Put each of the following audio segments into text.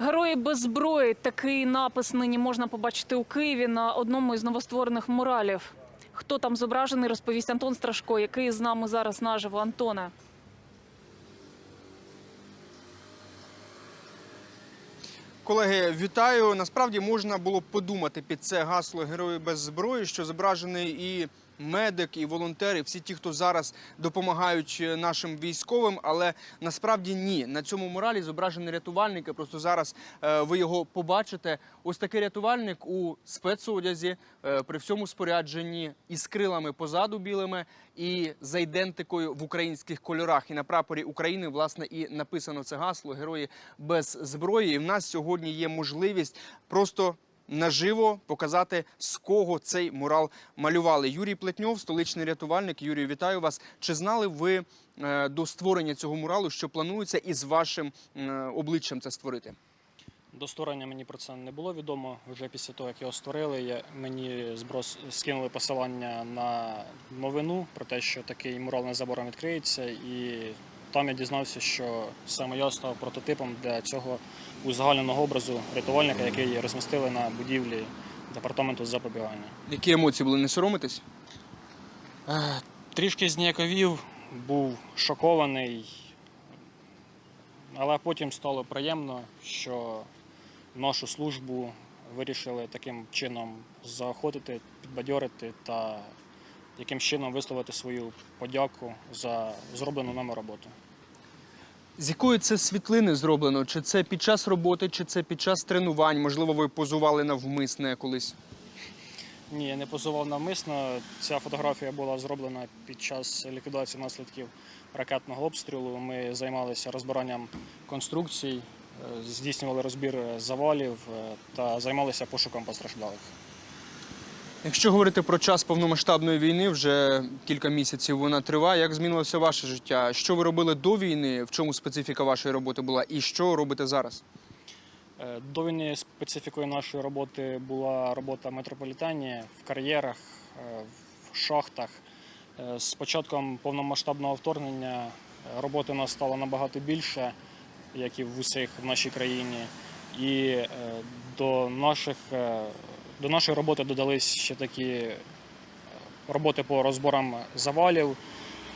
Герої без зброї. Такий напис нині можна побачити у Києві на одному із новостворених муралів. Хто там зображений, розповість Антон Страшко, який з нами зараз наживо. Антоне. Колеги, вітаю. Насправді можна було подумати під це гасло Герої без зброї, що зображений і медик, і волонтери, всі ті, хто зараз допомагають е, нашим військовим. Але насправді ні. На цьому муралі зображений рятувальник. і Просто зараз е, ви його побачите. Ось такий рятувальник у спецодязі е, при всьому спорядженні із крилами позаду білими і за ідентикою в українських кольорах. І на прапорі України власне і написано це гасло Герої без зброї. І в нас сьогодні є можливість просто. Наживо показати з кого цей мурал малювали. Юрій Плетньов, столичний рятувальник. Юрію, вітаю вас. Чи знали ви е, до створення цього муралу, що планується із вашим е, обличчям це створити? До створення мені про це не було відомо. Вже після того, як його створили, мені зброс скинули посилання на новину про те, що такий мурал незабаром відкриється, і там я дізнався, що саме я став прототипом для цього узагальненого образу рятувальника, який розмістили на будівлі департаменту запобігання. Які емоції були? Не соромитись? Е, Трішки зніяковів, був шокований, але потім стало приємно, що нашу службу вирішили таким чином заохотити, підбадьорити та яким чином висловити свою подяку за зроблену нами роботу. З якої це світлини зроблено? Чи це під час роботи, чи це під час тренувань? Можливо, ви позували навмисне колись? Ні, я не позував навмисно. Ця фотографія була зроблена під час ліквідації наслідків ракетного обстрілу. Ми займалися розбиранням конструкцій, е, здійснювали розбір завалів е, та займалися пошуком постраждалих. Якщо говорити про час повномасштабної війни, вже кілька місяців вона триває. Як змінилося ваше життя? Що ви робили до війни? В чому специфіка вашої роботи була? І що робите зараз? Е, До війни специфікою нашої роботи була робота в метрополітені, в кар'єрах, е, в шахтах. Е, З початком повномасштабного вторгнення роботи нас стало набагато більше, як і в усіх в нашій країні. І до, наших, до нашої роботи додались ще такі е, роботи по розборам завалів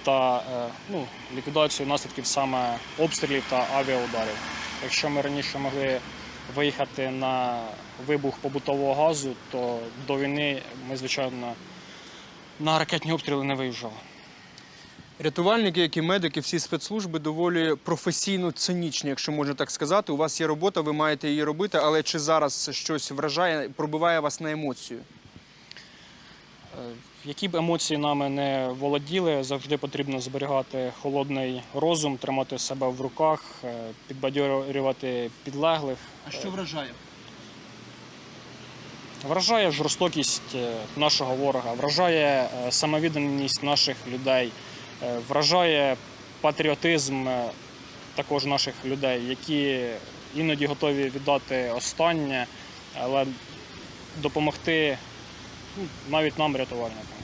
та е, ну, ліквідацію наслідків саме обстрілів та авіаударів. Якщо ми раніше могли виїхати на вибух побутового газу, то до війни ми, звичайно, на ракетні обстріли не виїжджали. Рятувальники, як і медики, всі спецслужби доволі професійно цинічні, якщо можна так сказати. У вас є робота, ви маєте її робити, але чи зараз щось вражає, пробиває вас на емоцію? Е, Які б емоції нами не володіли, завжди потрібно зберігати холодний розум, тримати себе в руках, е, підбадьорювати підлеглих. А що вражає? Вражає жорстокість е, нашого ворога, вражає самовідданість наших людей, вражає патріотизм е, також наших людей, які іноді готові віддати останнє, але допомогти ну, навіть нам, рятувальникам.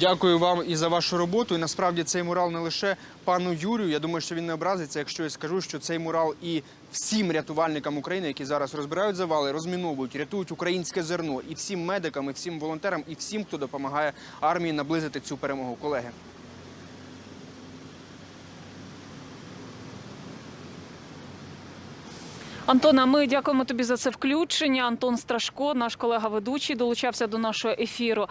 Дякую вам і за вашу роботу. І насправді цей мурал не лише пану Юрію. Я думаю, що він не образиться, якщо я скажу, що цей мурал і всім рятувальникам України, які зараз розбирають завали, розміновують, рятують українське зерно, і всім медикам, і всім волонтерам, і всім, хто допомагає армії наблизити цю перемогу. Колеги. Антона, ми дякуємо тобі за це включення. Антон Страшко, наш колега ведучий, долучався до нашого ефіру.